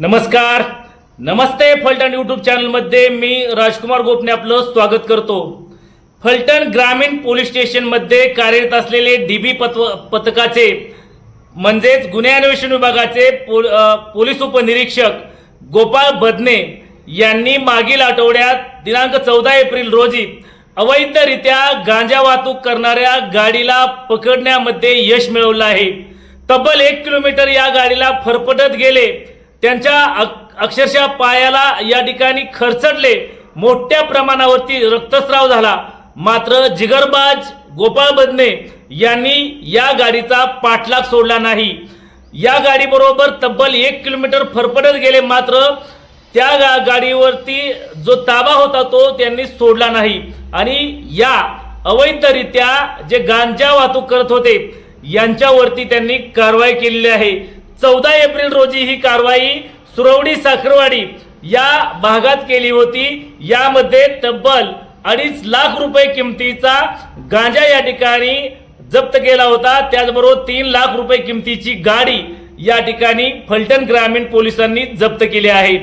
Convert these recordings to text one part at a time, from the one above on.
नमस्कार. नमस्ते फलटण यूट्यूब चॅनलमध्ये मी राजकुमार गोपने आपलं स्वागत करतो. फलटण ग्रामीण पोलीस स्टेशनमध्ये कार्यरत असलेले डी बी पत्व पथकाचे म्हणजेच गुन्हे अन्वेषण विभागाचे पोल पोलीस उपनिरीक्षक गोपाळ बदने यांनी मागील आठवड्यात दिनांक चौदा एप्रिल रोजी अवैधरित्या गांजा वाहतूक करणाऱ्या गाडीला पकडण्यामध्ये यश मिळवलं आहे. तब्बल एक किलोमीटर या गाडीला फरफटत गेले. त्यांच्या अक्षरशः पायाला या ठिकाणी खरचडले. मोठ्या प्रमाणावरती रक्तस्राव झाला. मात्र जिगरबाज गोपाळ बदने यांनी या गाडीचा पाठलाग सोडला नाही. या गाडीबरोबर तब्बल एक किलोमीटर फरफडत गेले. मात्र त्या गा गाडीवरती जो ताबा होता तो त्यांनी सोडला नाही. आणि या अवैधरित्या जे गांजा वाहतूक करत होते यांच्यावरती त्यांनी कारवाई केलेली आहे. चौदा एप्रिल रोजी ही कारवाई सुरवडी साखरवाडी या भागात केली होती. यामध्ये तब्बल अडीच लाख रुपये किमतीचा गांजा या ठिकाणी जप्त केला होता. त्याचबरोबर तीन लाख रुपये किमतीची गाडी या ठिकाणी फलटण ग्रामीण पोलिसांनी जप्त केली आहे.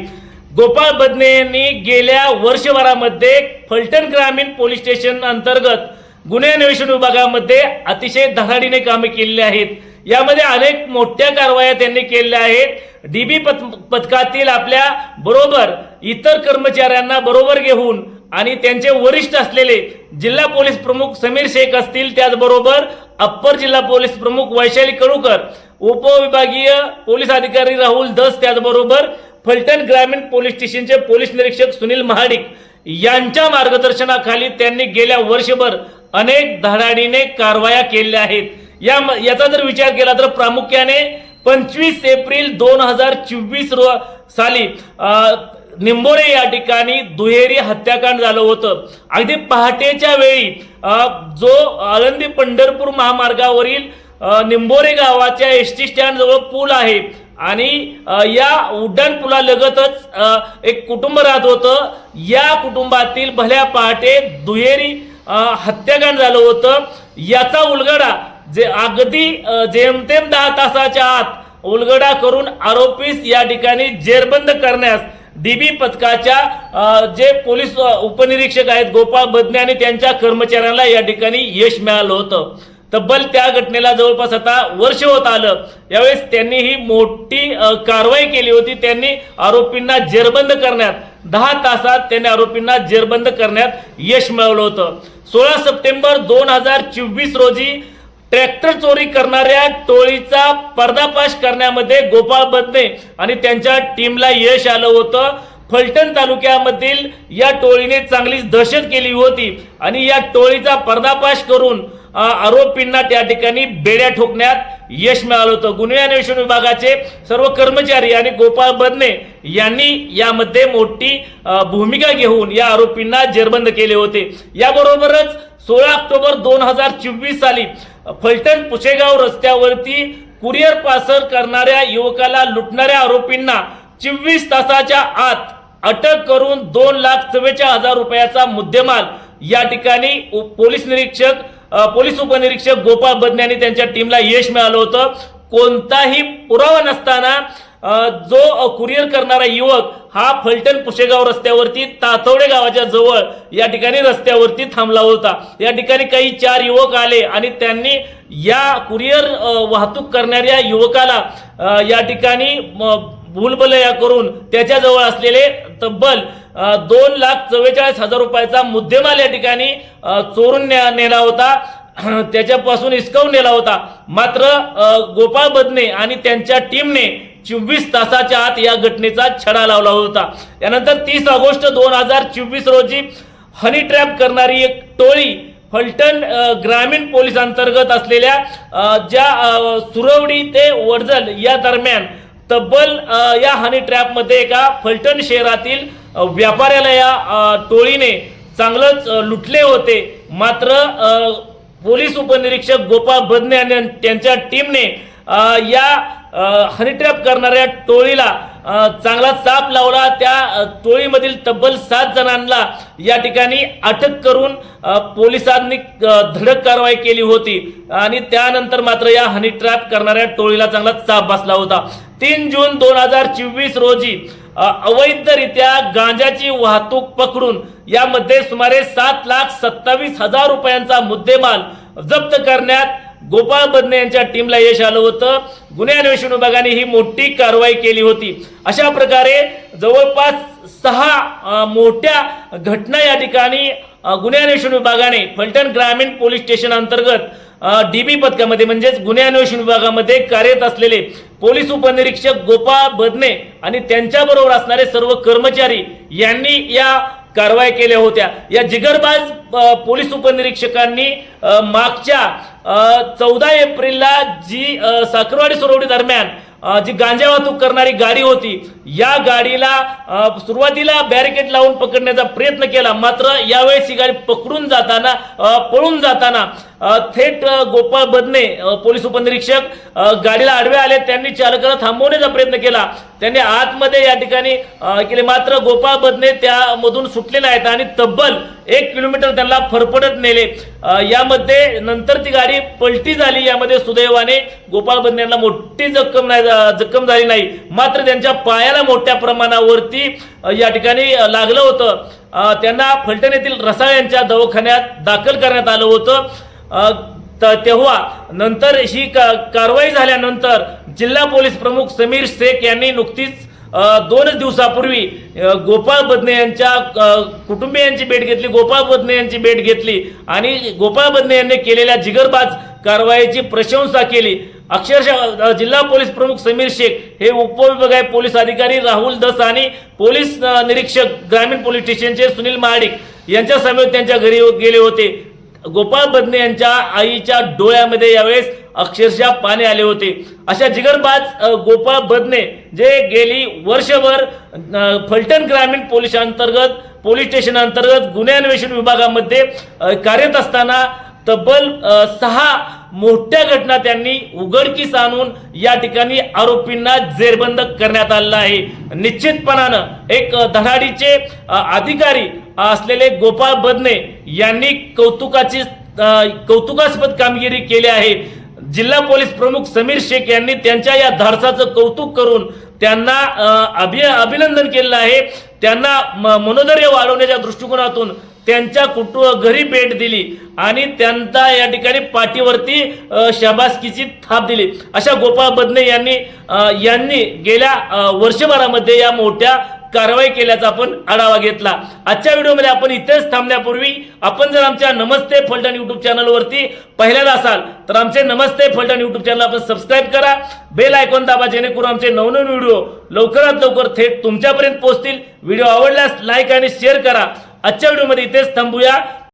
गोपाळ बदने यांनी गेल्या वर्षभरामध्ये फलटण ग्रामीण पोलीस स्टेशन अंतर्गत गुन्हे अन्वेषण विभागामध्ये अतिशय धडाडीने कामे केलेली आहेत. यामध्ये अनेक मोठ्या कारवाया त्यांनी केलेल्या आहेत. डीबी पथ पथकातील आपल्या बरोबर इतर कर्मचाऱ्यांना बरोबर घेऊन आणि त्यांचे वरिष्ठ असलेले जिल्हा पोलीस प्रमुख समीर शेख असतील त्याचबरोबर अप्पर जिल्हा पोलीस प्रमुख वैशाली कळुकर उपविभागीय पोलीस अधिकारी राहुल दस त्याचबरोबर फलटण ग्रामीण पोलीस स्टेशनचे पोलीस निरीक्षक सुनील महाडिक यांच्या मार्गदर्शनाखाली त्यांनी गेल्या वर्षभर अनेक धडाडीने कारवाया केल्या आहेत. या याचा जर विचार केला तर प्रामुख्याने पंचवीस एप्रिल दोन हजार चोवीस रो साली निंबोरे या ठिकाणी दुहेरी हत्याकांड झालं होतं. अगदी पहाटेच्या वेळी जो आळंदी पंढरपूर महामार्गावरील निंबोरे गावाच्या एस टी स्टँडजवळ पूल आहे आणि या उड्डाण पुलालगतच एक कुटुंब राहत होतं. या कुटुंबातील भल्या पहाटे दुहेरी हत्याकांड झालं होतं. याचा उलगडा जे अगदी जेमतेम दहा तासाच्या आत उलगडा करून आरोपीस या ठिकाणी जेरबंद करण्यास डीबी पथकाच्या जे पोलीस उपनिरीक्षक आहेत गोपाळ बदने आणि त्यांच्या कर्मचाऱ्यांना या ठिकाणी यश मिळालं होतं. तब्बल त्या घटनेला जवळपास आता वर्ष होत आलं. यावेळेस त्यांनी ही मोठी कारवाई केली होती. त्यांनी आरोपींना जेरबंद करण्यात दहा तासात त्यांनी आरोपींना जेरबंद करण्यात यश मिळवलं होतं. सोळा सप्टेंबर दोन हजार चोवीस रोजी ट्रॅक्टर चोरी करणाऱ्या टोळीचा पर्दाफाश करण्यामध्ये गोपाळ बदने आणि त्यांच्या टीमला यश आलं होतं. फलटण तालुक्यामधील या टोळीने चांगलीच दहशत केली होती आणि या टोळीचा पर्दाफाश करून आरोपींना त्या ठिकाणी बेड्या ठोकण्यात यश मिळालं होतं. गुन्हे अन्वेषण विभागाचे सर्व कर्मचारी आणि गोपाळ बदने यांनी यामध्ये मोठी भूमिका घेऊन या आरोपींना जेरबंद केले होते. याबरोबरच सोळा ऑक्टोबर दोन हजार चोवीस साली फलटण पुशेगाव रस्त्यावरती कुरिअर पार्सल करणाऱ्या युवकाला लुटणाऱ्या आरोपींना चोवीस तासाच्या आत अटक करून दोन लाख चव्वेचाळीस हजार रुपयाचा मुद्देमाल. या ठिकाणी पोलीस निरीक्षक पोलीस उपनिरीक्षक गोपाळ बदने यांनी त्यांच्या टीमला यश मिळालं होतं. कोणताही पुरावा नसताना जो कुरिअर करणारा युवक हा फलटण पुशेगाव रस्त्यावरती तातवडे गावाच्या जवळ या ठिकाणी रस्त्यावरती थांबला होता. या ठिकाणी काही चार युवक आले आणि त्यांनी या कुरिअर वाहतूक करणाऱ्या युवकाला या ठिकाणी म, भूलबलया करून त्याच्याजवळ असलेले तब्बल दोन लाख चव्वेचाळीस हजार रुपयाचा मुद्देमाल या ठिकाणी चोरून नेला होता. त्याच्यापासून हिसकावून नेला होता. मात्र गोपाळ बदने आणि त्यांच्या टीमने चोवीस तासाच्या आत या घटनेचा छडा लावला होता. यानंतर तीस ऑगस्ट दोन हजार चोवीस रोजी हनी ट्रॅप करणारी एक टोळी फलटण ग्रामीण पोलीस अंतर्गत असलेल्या ज्या सुरवडी ते वडजल या दरम्यान तब्बल या हनी ट्रॅपमध्ये एका फलटण शहरातील व्यापाऱ्याला या टोळीने चांगलंच लुटले होते. मात्र पोलीस उपनिरीक्षक गोपाळ बदने आणि त्यांच्या टीमने या हनीट्रॅप करणाऱ्या टोळीला चांगला चाप लावला. त्या टोळीमधील तब्बल सात जणांना या ठिकाणी अटक करून पोलिसांनी धडक कारवाई केली होती. आणि त्यानंतर मात्र या हनी ट्रॅप करणाऱ्या टोळीला चांगला चाप बसला होता. तीन जून दोन हजार चोवीस रोजी अवैधरित्या गांजाची वाहतूक पकडून यामध्ये सुमारे सात लाख सत्तावीस हजार रुपयांचा मुद्देमाल जप्त करण्यात गोपाळ बदने यांच्या टीमला यश आलं होतं. गुन्हे अन्वेषण विभागाने ही मोठी कारवाई केली होती. अशा प्रकारे जवळपास सहा मोठ्या घटना या ठिकाणी गुन्हे अन्वेषण विभागाने फलटण ग्रामीण पोलीस स्टेशन अंतर्गत डीबी पथकामध्ये म्हणजेच गुन्हे अन्वेषण विभागामध्ये कार्यरत असलेले पोलीस उपनिरीक्षक गोपाळ बदने आणि त्यांच्याबरोबर असणारे सर्व कर्मचारी यांनी या कारवाई केल्या होत्या. या जिगरबाज पोलीस उपनिरीक्षकांनी मागच्या चौदा एप्रिलला जी साखरवाडी सुरवडी दरम्यान जी गांजा वाहतूक करणारी गाडी होती या गाडीला सुरुवातीला बॅरिकेड लावून पकडण्याचा प्रयत्न केला. मात्र यावेळेस ही गाडी पकडून जाताना पळून जाताना थेट गोपाळ बदने पोलीस उपनिरीक्षक गाडीला आडवे आले. त्यांनी चालकाला थांबवण्याचा प्रयत्न केला. त्यांनी आतमध्ये या ठिकाणी केले. मात्र गोपाळ बदने त्यामधून सुटलेले आहेत आणि तब्बल एक किलोमीटर त्यांना फरफडत नेले. यामध्ये नंतर ती गाडी पलटी झाली. यामध्ये सुदैवाने गोपाळ बदने यांना मोठी जखम नाही जखम झाली नाही. मात्र त्यांच्या पायाला मोठ्या प्रमाणावरती या ठिकाणी लागलं होतं. त्यांना फलटण येथील रसाळ यांच्या दवाखान्यात दाखल करण्यात आलं होतं. तर तेव्हा नंतर ही का- कारवाई झाल्यानंतर जिल्हा पोलीस प्रमुख समीर शेख यांनी नुकतीच दोनच दिवसापूर्वी गोपाळ बदने यांच्या कुटुंबियांची भेट घेतली गोपाळ बदने यांची भेट घेतली आणि गोपाळ बदने यांनी केलेल्या जिगरबाज कारवाईची प्रशंसा केली. अक्षरशः जिल्हा पोलीस प्रमुख समीर शेख हे उपविभागीय पोलीस अधिकारी राहुल दस आणि पोलीस निरीक्षक ग्रामीण पोलीस स्टेशनचे सुनील महाडिक यांच्या समेत त्यांच्या घरी गेले होते. गोपाळ बदने यांच्या आईच्या डोळ्यामध्ये यावेळेस अक्षरशः पाणी आले होते. अशा जिगरबाज गोपाळ बदने जे गेली वर्षभर फलटण ग्रामीण पोलीस अंतर्गत पोलीस स्टेशन अंतर्गत गुन्हे अन्वेषण विभागामध्ये कार्यरत असताना तब्बल सहा मोठ्या घटना त्यांनी उघडकीस आणून या ठिकाणी आरोपींना जेरबंद करण्यात आलेला आहे. निश्चितपणानं एक धडाडीचे अधिकारी असलेले गोपाळ बदने यांनी कौतुकाची कौतुकास्पद कामगिरी केली आहे. जिल्हा पोलीस प्रमुख समीर शेख यांनी त्यांच्या या धाडसाचं कौतुक करून त्यांना अभि अभिनंदन केलेलं आहे. त्यांना म- मनोधैर्य वाढवण्याच्या दृष्टिकोनातून त्यांच्या कुटुंब घरी भेट दिली आणि त्यांचा या ठिकाणी पाठीवरती शाबासकीची थाप दिली. अशा गोपाळ बदने यांनी यांनी गेल्या वर्षभरामध्ये या मोठ्या कारवाई केल्याचा आपण आढावा घेतला. आजच्या व्हिडिओमध्ये आपण इथेच थांबण्यापूर्वी आपण जर आमच्या नमस्ते फलटण युट्यूब चॅनलवरती पहिल्यांदा असाल तर आमचे नमस्ते फलटण युट्यूब चॅनल आपण सबस्क्राईब करा. बेल आयकॉन दाबा जेणेकरून आमचे नवनवीन व्हिडिओ लवकरात लवकर थेट तुमच्यापर्यंत पोहोचतील. व्हिडिओ आवडल्यास लाईक आणि शेअर करा. आजच्या व्हिडिओमध्ये इथेच थांबूया.